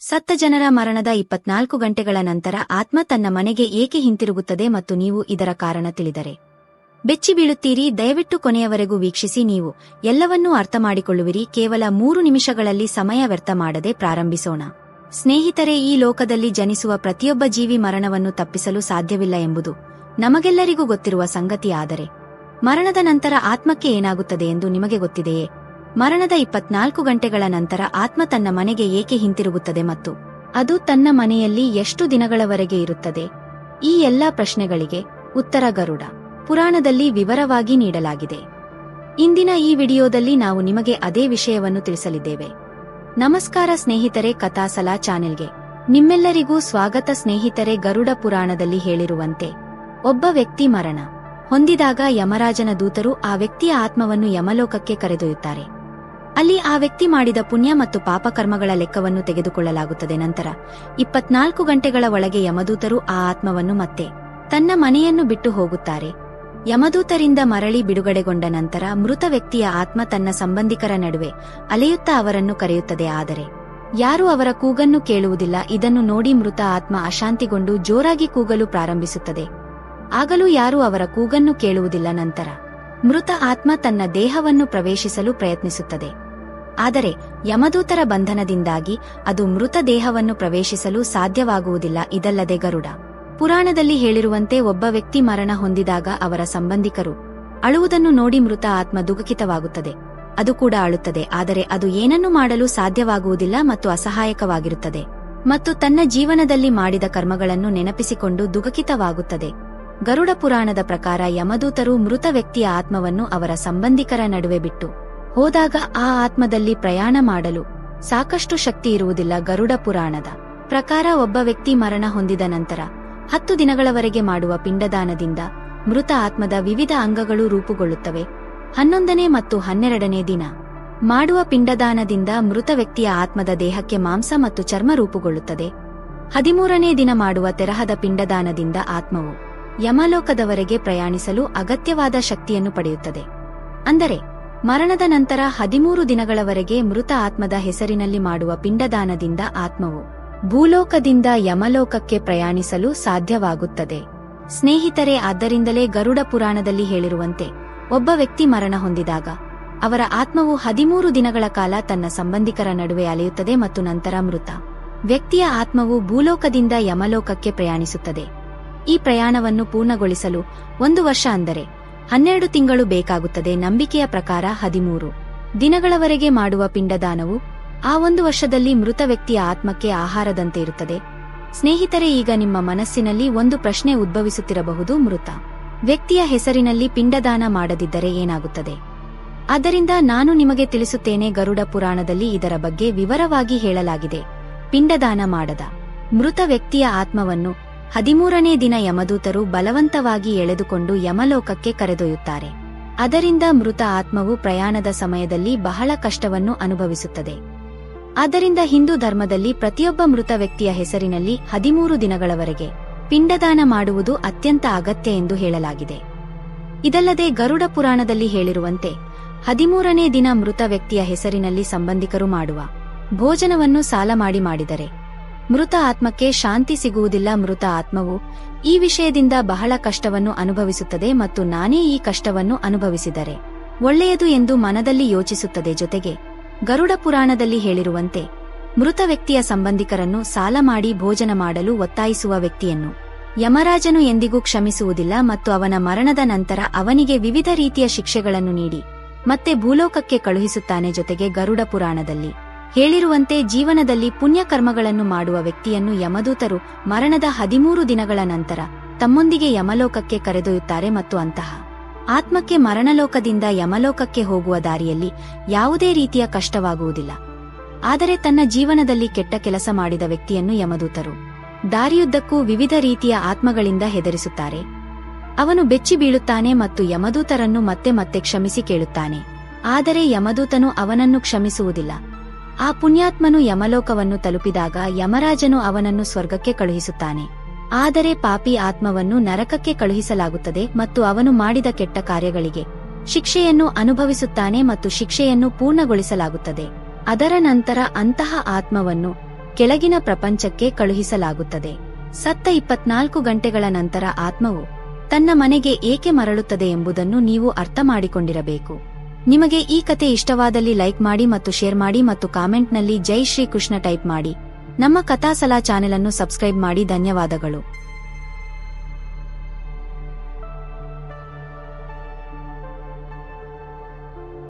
ಸತ್ತ ಜನರ ಮರಣದ ಇಪ್ಪತ್ನಾಲ್ಕು ಗಂಟೆಗಳ ನಂತರ ಆತ್ಮ ತನ್ನ ಮನೆಗೆ ಏಕೆ ಹಿಂತಿರುಗುತ್ತದೆ ಮತ್ತು ನೀವು ಇದರ ಕಾರಣ ತಿಳಿದರೆ. ಬೆಚ್ಚಿ ಬೀಳುತ್ತೀರಿ, ದಯವಿಟ್ಟು ಕೊನೆಯವರೆಗೂ ವೀಕ್ಷಿಸಿ, ನೀವು ಎಲ್ಲವನ್ನೂ ಅರ್ಥ ಮಾಡಿಕೊಳ್ಳುವಿರಿ ಕೇವಲ ಮೂರು ನಿಮಿಷಗಳಲ್ಲಿ ಸಮಯ ವ್ಯರ್ಥ ಮಾಡದೆ ಪ್ರಾರಂಭಿಸೋಣ. ಸ್ನೇಹಿತರೆ, ಈ ಲೋಕದಲ್ಲಿ ಜನಿಸುವ ಪ್ರತಿಯೊಬ್ಬ ಜೀವಿ ಮರಣವನ್ನು ತಪ್ಪಿಸಲು ಸಾಧ್ಯವಿಲ್ಲ ಎಂಬುದು ನಮಗೆಲ್ಲರಿಗೂ ಗೊತ್ತಿರುವ ಸಂಗತಿಯಾದರೆ. ಮರಣದ ನಂತರ ಆತ್ಮಕ್ಕೆ ಏನಾಗುತ್ತದೆ ಎಂದು ನಿಮಗೆ ಗೊತ್ತಿದೆಯೇ? ಮರಣದ ಇಪ್ಪತ್ನಾಲ್ಕು ಗಂಟೆಗಳ ನಂತರ ಆತ್ಮ ತನ್ನ ಮನೆಗೆ ಏಕೆ ಹಿಂತಿರುಗುತ್ತದೆ ಮತ್ತು ಅದು ತನ್ನ ಮನೆಯಲ್ಲಿ ಎಷ್ಟು ದಿನಗಳವರೆಗೆ ಇರುತ್ತದೆ? ಈ ಎಲ್ಲಾ ಪ್ರಶ್ನೆಗಳಿಗೆ ಉತ್ತರ ಗರುಡ. ಪುರಾಣದಲ್ಲಿ ವಿವರವಾಗಿ ನೀಡಲಾಗಿದೆ. ಇಂದಿನ ಈ ವಿಡಿಯೋದಲ್ಲಿ ನಾವು ನಿಮಗೆ ಅದೇ ವಿಷಯವನ್ನು ತಿಳಿಸಲಿದ್ದೇವೆ. ನಮಸ್ಕಾರ ಸ್ನೇಹಿತರೆ ಕಥಾಸಲಾ ಚಾನೆಲ್ಗೆ. ನಿಮ್ಮೆಲ್ಲರಿಗೂ ಸ್ವಾಗತ ಸ್ನೇಹಿತರೆ, ಗರುಡ ಪುರಾಣದಲ್ಲಿ ಹೇಳಿರುವಂತೆ. ಒಬ್ಬ ವ್ಯಕ್ತಿ ಮರಣ ಹೊಂದಿದಾಗ ಯಮರಾಜನ ದೂತರು ಆ ವ್ಯಕ್ತಿಯ ಆತ್ಮವನ್ನು ಯಮಲೋಕಕ್ಕೆ ಕರೆದೊಯ್ಯುತ್ತಾರೆ. ಅಲ್ಲಿ ಆ ವ್ಯಕ್ತಿ ಮಾಡಿದ ಪುಣ್ಯ ಮತ್ತು ಪಾಪಕರ್ಮಗಳ ಲೆಕ್ಕವನ್ನು ತೆಗೆದುಕೊಳ್ಳಲಾಗುತ್ತದೆ ನಂತರ ಇಪ್ಪತ್ನಾಲ್ಕು ಗಂಟೆಗಳ ಒಳಗೆ ಯಮದೂತರು ಆ ಆತ್ಮವನ್ನು ಮತ್ತೆ ತನ್ನ ಮನೆಯನ್ನು ಬಿಟ್ಟು ಹೋಗುತ್ತಾರೆ. ಯಮದೂತರಿಂದ ಮರಳಿ ಬಿಡುಗಡೆಗೊಂಡ ನಂತರ ಮೃತ ವ್ಯಕ್ತಿಯ ಆತ್ಮ ತನ್ನ ಸಂಬಂಧಿಕರ ನಡುವೆ ಅಲೆಯುತ್ತಾ ಅವರನ್ನು ಕರೆಯುತ್ತದೆ. ಆದರೆ ಯಾರೂ ಅವರ ಕೂಗನ್ನು ಕೇಳುವುದಿಲ್ಲ. ಇದನ್ನು ನೋಡಿ ಮೃತ ಆತ್ಮ ಅಶಾಂತಿಗೊಂಡು ಜೋರಾಗಿ ಕೂಗಲು ಪ್ರಾರಂಭಿಸುತ್ತದೆ. ಆಗಲೂ ಯಾರೂ ಅವರ ಕೂಗನ್ನು ಕೇಳುವುದಿಲ್ಲ. ನಂತರ ಮೃತ ಆತ್ಮ ತನ್ನ ದೇಹವನ್ನು ಪ್ರವೇಶಿಸಲು ಪ್ರಯತ್ನಿಸುತ್ತದೆ. ಆದರೆ ಯಮದೂತರ ಬಂಧನದಿಂದಾಗಿ ಅದು ಮೃತ ದೇಹವನ್ನು ಪ್ರವೇಶಿಸಲು ಸಾಧ್ಯವಾಗುವುದಿಲ್ಲ, ಇದಲ್ಲದೆ ಗರುಡ. ಪುರಾಣದಲ್ಲಿ ಹೇಳಿರುವಂತೆ ಒಬ್ಬ ವ್ಯಕ್ತಿ ಮರಣ ಹೊಂದಿದಾಗ ಅವರ ಸಂಬಂಧಿಕರು ಅಳುವುದನ್ನು ನೋಡಿ ಮೃತ ಆತ್ಮ ದುಗುಕಿತವಾಗುತ್ತದೆ ಅದು ಕೂಡ ಅಳುತ್ತದೆ, ಆದರೆ ಅದು ಏನನ್ನು ಮಾಡಲು ಸಾಧ್ಯವಾಗುವುದಿಲ್ಲ ಮತ್ತು ಅಸಹಾಯಕವಾಗಿರುತ್ತದೆ. ಮತ್ತು ತನ್ನ ಜೀವನದಲ್ಲಿ ಮಾಡಿದ ಕರ್ಮಗಳನ್ನು ನೆನಪಿಸಿಕೊಂಡು ದುಃಖಿತವಾಗುತ್ತದೆ. ಗರುಡ ಪುರಾಣದ ಪ್ರಕಾರ ಯಮದೂತರು ಮೃತ ವ್ಯಕ್ತಿಯ ಆತ್ಮವನ್ನು ಅವರ ಸಂಬಂಧಿಕರ ನಡುವೆ ಬಿಟ್ಟು ಹೋದಾಗ ಆ ಆತ್ಮದಲ್ಲಿ ಪ್ರಯಾಣ ಮಾಡಲು ಸಾಕಷ್ಟು ಶಕ್ತಿ ಇರುವುದಿಲ್ಲ ಗರುಡ ಪುರಾಣದ ಪ್ರಕಾರ ಒಬ್ಬ ವ್ಯಕ್ತಿ ಮರಣ ಹೊಂದಿದ ನಂತರ ಹತ್ತು ದಿನಗಳವರೆಗೆ ಮಾಡುವ ಪಿಂಡದಾನದಿಂದ ಮೃತ ಆತ್ಮದ ವಿವಿಧ ಅಂಗಗಳು ರೂಪುಗೊಳ್ಳುತ್ತವೆ. ಹನ್ನೊಂದನೇ ಮತ್ತು ಹನ್ನೆರಡನೇ ದಿನ ಮಾಡುವ ಪಿಂಡದಾನದಿಂದ ಮೃತ ವ್ಯಕ್ತಿಯ ಆತ್ಮದ ದೇಹಕ್ಕೆ ಮಾಂಸ ಮತ್ತು ಚರ್ಮ ರೂಪುಗೊಳ್ಳುತ್ತದೆ. ಹದಿಮೂರನೇ ದಿನ ಮಾಡುವ ತೆರಹದ ಪಿಂಡದಾನದಿಂದ ಆತ್ಮವು ಯಮಲೋಕದವರೆಗೆ ಪ್ರಯಾಣಿಸಲು ಅಗತ್ಯವಾದ ಶಕ್ತಿಯನ್ನು ಪಡೆಯುತ್ತದೆ. ಅಂದರೆ, ಮರಣದ ನಂತರ ಹದಿಮೂರು ದಿನಗಳವರೆಗೆ ಮೃತ ಆತ್ಮದ ಹೆಸರಿನಲ್ಲಿ ಮಾಡುವ ಪಿಂಡದಾನದಿಂದ ಆತ್ಮವು ಭೂಲೋಕದಿಂದ ಯಮಲೋಕಕ್ಕೆ ಪ್ರಯಾಣಿಸಲು ಸಾಧ್ಯವಾಗುತ್ತದೆ. ಸ್ನೇಹಿತರೆ, ಆದ್ದರಿಂದಲೇ ಗರುಡ ಪುರಾಣದಲ್ಲಿ ಹೇಳಿರುವಂತೆ, ಒಬ್ಬ ವ್ಯಕ್ತಿ ಮರಣ ಹೊಂದಿದಾಗ, ಅವರ ಆತ್ಮವು ಹದಿಮೂರು ದಿನಗಳ ಕಾಲ ತನ್ನ ಸಂಬಂಧಿಕರ ನಡುವೆ ಅಲೆಯುತ್ತದೆ ಮತ್ತು ನಂತರ ಮೃತ ವ್ಯಕ್ತಿಯ ಆತ್ಮವು ಭೂಲೋಕದಿಂದ ಯಮಲೋಕಕ್ಕೆ ಪ್ರಯಾಣಿಸುತ್ತದೆ. ಈ ಪ್ರಯಾಣವನ್ನು ಪೂರ್ಣಗೊಳಿಸಲು ಒಂದು ವರ್ಷ ಅಂದರೆ ಹನ್ನೆರಡು ತಿಂಗಳು ಬೇಕಾಗುತ್ತದೆ ನಂಬಿಕೆಯ ಪ್ರಕಾರ ಹದಿಮೂರು. ದಿನಗಳವರೆಗೆ ಮಾಡುವ ಪಿಂಡದಾನವು ಆ ಒಂದು ವರ್ಷದಲ್ಲಿ ಮೃತ ವ್ಯಕ್ತಿಯ ಆತ್ಮಕ್ಕೆ ಆಹಾರದಂತೆ ಇರುತ್ತದೆ ಸ್ನೇಹಿತರೆ, ಈಗ ನಿಮ್ಮ ಮನಸ್ಸಿನಲ್ಲಿ ಒಂದು ಪ್ರಶ್ನೆ ಉದ್ಭವಿಸುತ್ತಿರಬಹುದು, ಮೃತ ವ್ಯಕ್ತಿಯ ಹೆಸರಿನಲ್ಲಿ ಪಿಂಡದಾನ ಮಾಡದಿದ್ದರೆ ಏನಾಗುತ್ತದೆ? ಆದ್ದರಿಂದ ನಾನು ನಿಮಗೆ ತಿಳಿಸುತ್ತೇನೆ, ಗರುಡ ಪುರಾಣದಲ್ಲಿ ಇದರ ಬಗ್ಗೆ ವಿವರವಾಗಿ ಹೇಳಲಾಗಿದೆ. ಪಿಂಡದಾನ ಮಾಡದ ಮೃತ ವ್ಯಕ್ತಿಯ ಆತ್ಮವನ್ನು ಹದಿಮೂರನೇ ದಿನ ಯಮದೂತರು ಬಲವಂತವಾಗಿ ಎಳೆದುಕೊಂಡು ಯಮಲೋಕಕ್ಕೆ ಕರೆದೊಯ್ಯುತ್ತಾರೆ. ಅದರಿಂದ ಮೃತ ಆತ್ಮವು ಪ್ರಯಾಣದ ಸಮಯದಲ್ಲಿ ಬಹಳ ಕಷ್ಟವನ್ನು ಅನುಭವಿಸುತ್ತದೆ. ಆದ್ದರಿಂದ ಹಿಂದೂ ಧರ್ಮದಲ್ಲಿ ಪ್ರತಿಯೊಬ್ಬ ಮೃತ ವ್ಯಕ್ತಿಯ ಹೆಸರಿನಲ್ಲಿ ಹದಿಮೂರು ದಿನಗಳವರೆಗೆ ಪಿಂಡದಾನ ಮಾಡುವುದು ಅತ್ಯಂತ ಅಗತ್ಯ ಎಂದು ಹೇಳಲಾಗಿದೆ. ಇದಲ್ಲದೆ ಗರುಡ ಪುರಾಣದಲ್ಲಿ ಹೇಳಿರುವಂತೆ, ಹದಿಮೂರನೇ ದಿನ ಮೃತ ವ್ಯಕ್ತಿಯ ಹೆಸರಿನಲ್ಲಿ ಸಂಬಂಧಿಕರು ಮಾಡುವ ಭೋಜನವನ್ನು ಸಾಲ ಮಾಡಿ ಮಾಡಿದರೆ ಮೃತ ಆತ್ಮಕ್ಕೆ ಶಾಂತಿ ಸಿಗುವುದಿಲ್ಲ. ಮೃತ ಆತ್ಮವು ಈ ವಿಷಯದಿಂದ ಬಹಳ ಕಷ್ಟವನ್ನು ಅನುಭವಿಸುತ್ತದೆ ಮತ್ತು ನಾನೇ ಈ ಕಷ್ಟವನ್ನು ಅನುಭವಿಸಿದರೆ ಒಳ್ಳೆಯದು ಎಂದು ಮನದಲ್ಲಿ ಯೋಚಿಸುತ್ತದೆ. ಜೊತೆಗೆ ಗರುಡ ಪುರಾಣದಲ್ಲಿ ಹೇಳಿರುವಂತೆ ಮೃತ ವ್ಯಕ್ತಿಯ ಸಂಬಂಧಿಕರನ್ನು ಸಾಲ ಮಾಡಿ ಭೋಜನ ಮಾಡಲು ಒತ್ತಾಯಿಸುವ ವ್ಯಕ್ತಿಯನ್ನು ಯಮರಾಜನು ಎಂದಿಗೂ ಕ್ಷಮಿಸುವುದಿಲ್ಲ ಮತ್ತು ಅವನ ಮರಣದ ನಂತರ ಅವನಿಗೆ ವಿವಿಧ ರೀತಿಯ ಶಿಕ್ಷೆಗಳನ್ನು ನೀಡಿ ಮತ್ತೆ ಭೂಲೋಕಕ್ಕೆ ಕಳುಹಿಸುತ್ತಾನೆ. ಜೊತೆಗೆ ಗರುಡ ಪುರಾಣದಲ್ಲಿ ಹೇಳಿರುವಂತೆ ಜೀವನದಲ್ಲಿ ಪುಣ್ಯಕರ್ಮಗಳನ್ನು ಮಾಡುವ ವ್ಯಕ್ತಿಯನ್ನು ಯಮದೂತರು ಮರಣದ ಹದಿಮೂರು ದಿನಗಳ ನಂತರ ತಮ್ಮೊಂದಿಗೆ ಯಮಲೋಕಕ್ಕೆ ಕರೆದೊಯ್ಯುತ್ತಾರೆ ಮತ್ತು ಅಂತಹ ಆತ್ಮಕ್ಕೆ ಮರಣಲೋಕದಿಂದ ಯಮಲೋಕಕ್ಕೆ ಹೋಗುವ ದಾರಿಯಲ್ಲಿ ಯಾವುದೇ ರೀತಿಯ ಕಷ್ಟವಾಗುವುದಿಲ್ಲ. ಆದರೆ ತನ್ನ ಜೀವನದಲ್ಲಿ ಕೆಟ್ಟ ಕೆಲಸ ಮಾಡಿದ ವ್ಯಕ್ತಿಯನ್ನು ಯಮದೂತರು ದಾರಿಯುದ್ದಕ್ಕೂ ವಿವಿಧ ರೀತಿಯ ಆತ್ಮಗಳಿಂದ ಹೆದರಿಸುತ್ತಾರೆ. ಅವನು ಬೆಚ್ಚಿ ಬೀಳುತ್ತಾನೆ ಮತ್ತು ಯಮದೂತರನ್ನು ಮತ್ತೆ ಮತ್ತೆ ಕ್ಷಮಿಸಿ ಕೇಳುತ್ತಾನೆ. ಆದರೆ ಯಮದೂತನು ಅವನನ್ನು ಕ್ಷಮಿಸುವುದಿಲ್ಲ. ಆ ಪುಣ್ಯಾತ್ಮನು ಯಮಲೋಕವನ್ನು ತಲುಪಿದಾಗ ಯಮರಾಜನು ಅವನನ್ನು ಸ್ವರ್ಗಕ್ಕೆ ಕಳುಹಿಸುತ್ತಾನೆ. ಆದರೆ ಪಾಪಿ ಆತ್ಮವನ್ನು ನರಕಕ್ಕೆ ಕಳುಹಿಸಲಾಗುತ್ತದೆ ಮತ್ತು ಅವನು ಮಾಡಿದ ಕೆಟ್ಟ ಕಾರ್ಯಗಳಿಗೆ ಶಿಕ್ಷೆಯನ್ನು ಅನುಭವಿಸುತ್ತಾನೆ ಮತ್ತು ಶಿಕ್ಷೆಯನ್ನು ಪೂರ್ಣಗೊಳಿಸಲಾಗುತ್ತದೆ. ಅದರ ನಂತರ ಅಂತಹ ಆತ್ಮವನ್ನು ಕೆಳಗಿನ ಪ್ರಪಂಚಕ್ಕೆ ಕಳುಹಿಸಲಾಗುತ್ತದೆ. ಸತ್ತ ಇಪ್ಪತ್ನಾಲ್ಕು ಗಂಟೆಗಳ ನಂತರ ಆತ್ಮವು ತನ್ನ ಮನೆಗೆ ಏಕೆ ಮರಳುತ್ತದೆ ಎಂಬುದನ್ನು ನೀವು ಅರ್ಥ ಮಾಡಿಕೊಂಡಿರಬೇಕು ನಿಮಗೆ ಈ ಕತೆ ಇಷ್ಟವಾದಲ್ಲಿ ಲೈಕ್ ಮಾಡಿ ಮತ್ತು ಶೇರ್ ಮಾಡಿ ಮತ್ತು ಕಾಮೆಂಟ್ನಲ್ಲಿ ಜೈ ಶ್ರೀ ಕೃಷ್ಣ ಟೈಪ್ ಮಾಡಿ. ನಮ್ಮ ಕಥಾಸಲಾ ಚಾನೆಲ್ ಅನ್ನು ಸಬ್ಸ್ಕ್ರೈಬ್ ಮಾಡಿ ಧನ್ಯವಾದಗಳು.